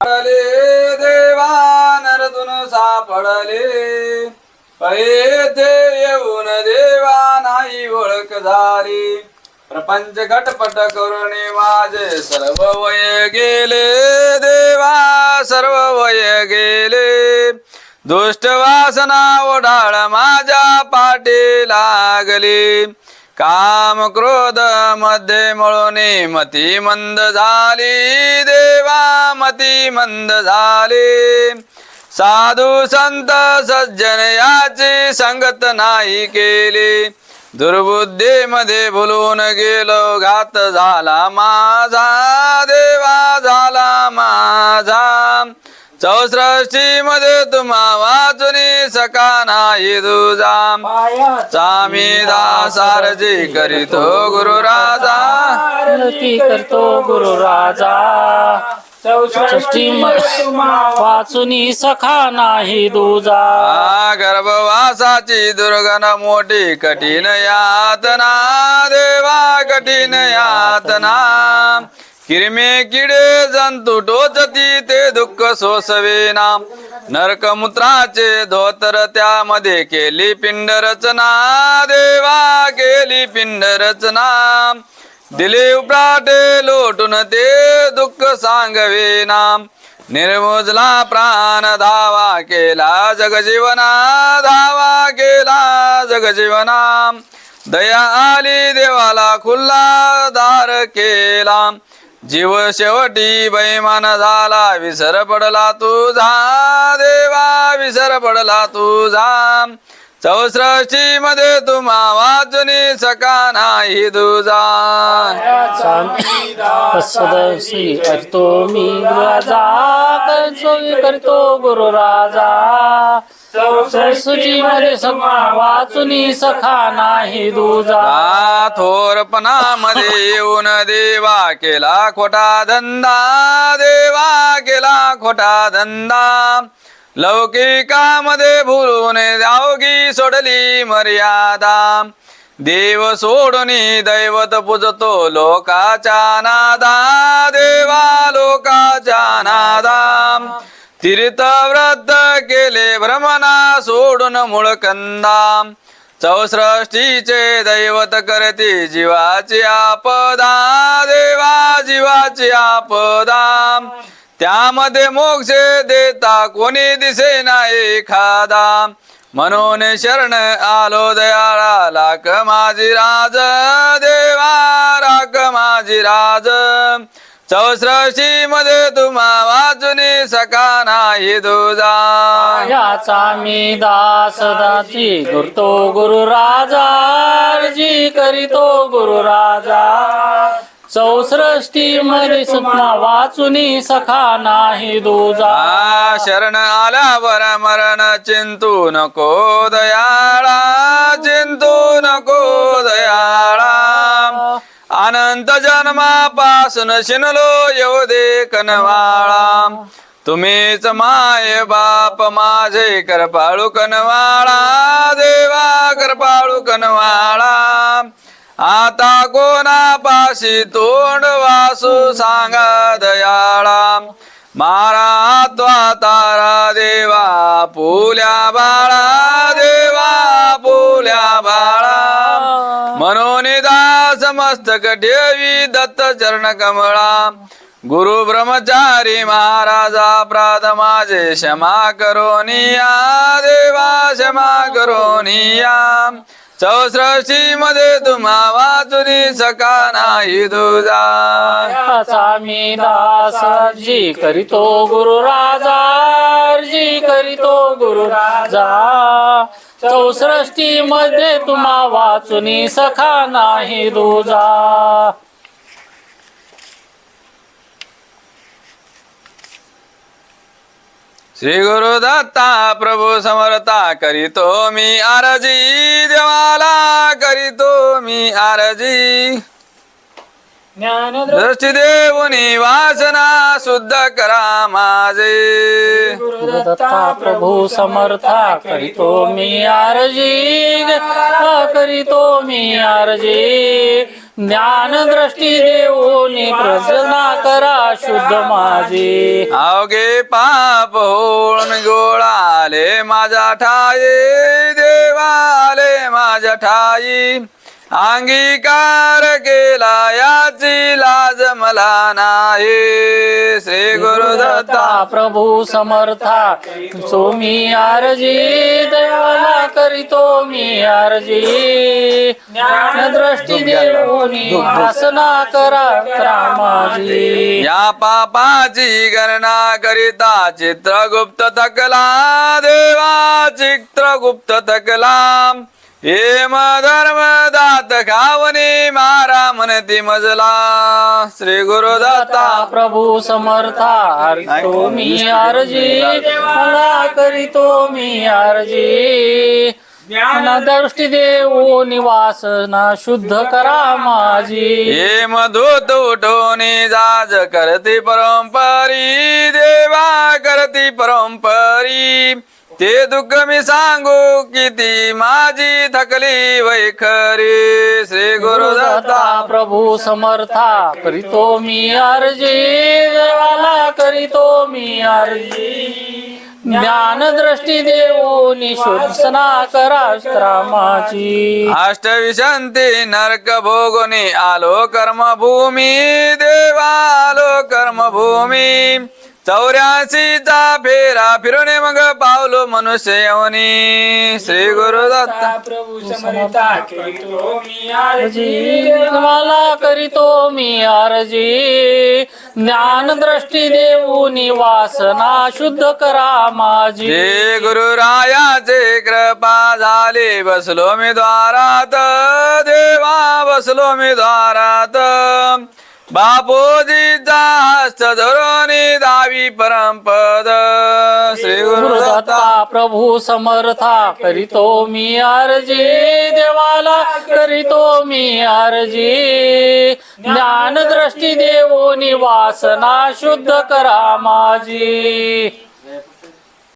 सापडले देवा नरतून सापडले. येथे येऊन देवा नाही ओळख झाली. प्रपंच घटपट करून माझे सर्व वय गेले. देवा सर्व वय गेले. दुष्ट वासना ओढाळ माझ्या पाठी लागली. काम क्रोधमध्ये मळून मती मंद झाली देवा मती मंद झाली. साधू संत सज्जन याची संगत नाही केली. दुर्बुद्धी मध्ये भुलून गेलो घात झाला माझा देवा झाला माझा. चौसष्टी मध्ये तुम्हा वाचुनी सका नाही तुझा चामी दासारजी करीतो गुरु राजा. करतो गुरु राजा. वाचुनी सखा नाही दुजा गर्भवासाची दुर्गण मोठी कठीण यातना. देवा कठीण यातना. किरमे किडे जंतू टोचती ते दुःख सोसवेना नरकमूत्राचे धोतर त्यामध्ये केली पिंड रचना देवा केली पिंड रचना दिले उपराटे लोटून ते दुःख सांगवेना निर्मुजला प्राण धावा केला जगजीवना धावा केला जगजीवना दया आली देवाला खुल्ला दार केला जीव शेवटी बैमान झाला विसर पडला तुझा. देवा विसर पडला तुझा. चौसष्टी मध्ये तुम्हा वाचुनी सका नाही तुझा करतो मी राजा करतो गुरु राजा. चौष्टी मध्ये समा वाचुनी सखा नाही दुजा. थोरपणामध्ये येऊन देवा केला खोटा धंदा. देवा केला खोटा धंदा. लौकिकामध्ये भुलून जावगी सोडली मर्यादा. देव सोडून दैवत पूजतो लोकाच्या नादा. देवा लोकाच्या नादा. तीर्थव्रत केले भ्रमणा सोडून मूळ कंदा चौसृष्टीचे दैवत करते जीवाची आपदा. देवा जीवाची आपदा. त्यामध्ये मोक्ष देता कोणी दिसे ना एखादा. म्हणून शरण आलो दयाळा लाख माझी राज. देवा राख माझी राज. चौसष्टी मध्ये तुम्हा वाचुनी सका नाही तुझा याचा मी दास दासी करतो गुरु राजा जी करीतो गुरु राजा. चौसष्टी मध्ये सुपना वाचुनी सखा नाही दुजा. शरण आल्यावर मरण चिंतू नको दयाळा चिंतू नको दयाळा. अनंत जन्मापासून शिनलो येऊ दे कनवाळा तुम्हीच माय बाप माझे करपाळू कनवाळा. देवा करपाळू कनवाळा. आता कोणापाशी तोंड वासू सांगा दयाळा मारा त्वा तारा देवा पुल्या बाळा. देवा पुल्या बाळा. म्हणून समस्तक देवी ठेवी दत्त चरण कमळा. गुरु ब्रह्मचारी महाराजा प्रात माझे क्षमा करोनिया देवा क्षमा करोनिया चौसृष्टी मध्ये तुम्हा वाचुनी सका नाही तुझा. याचा मी दास जी करीतो गुरु राजा. जी करीतो गुरु राजा. चौसष्टी मध्ये तुम्हा वाचुनी सखा नाही दुजा. श्री गुरु दत्ता प्रभू समर्था करीतो मी आरजी देवाला करीतो मी आरजी. ज्ञान दृष्टी देऊनी वासना शुद्ध करा माझे. दत्ता प्रभू समर्था करीतो मी आरजी. करीतो मी आरजी. ज्ञान दृष्टी देऊनी प्रजना करा शुद्ध माझी. अवघे पाप होळून गोळाले माझ्या ठाई. देवाले माझ्या ठाई. अंगीकार केला याची लाज मला नाही. श्री गुरुदत्ता दत्ता प्रभू समर्था सोमी आरजी दयाला करीतो मी आरजी. दृष्टी देऊनी वासना करा रामाजी. या पापाची गणना करिता चित्रगुप्त थकला देवा चित्रगुप्त थकला. हे धर्म दात खावनी मारा म्हणती मजला. श्री गुरु दाता प्रभू समर्था हरितो मी आरजी. मला करीतो मी आरजी. दृष्टी देऊ निवासना शुद्ध करा माझी. हे मधुत उठोनी जाज करती परंपरी देवा करती परंपरी. ते दुःख मी सांगू किती माझी थकली वैखरी. श्री गुरुदत्ता दत्ता प्रभू समर्था करीतो मी अर्जी. देवाला करीतो मी अर्जी. ज्ञान दृष्टी देऊन शोधसना करा रामाची अष्टविशंती नरक भोगुनी आलो कर्मभूमी देवा आलो कर्मभूमी चौऱ्याशीचा फेरा फिरणे मग पावलो मनुष्य येऊनी. श्री गुरुदत्ता प्रभू समर्था करीतो मी अर्जी देवाला करीतो मी अर्जी ज्ञान दृष्टी देऊन वासना शुद्ध करा माझी. जे गुरुरायाचे कृपा झाली बसलो मी द्वारात. देवा बसलो मी द्वारात. बापूजीचा धरोनी दावी परमपद. श्री गुरुदत्ता प्रभू समर्था करीतो मी अर्जी. देवाला करीतो मी अर्जी. ज्ञान दृष्टी देऊन वासना शुद्ध करा माझी.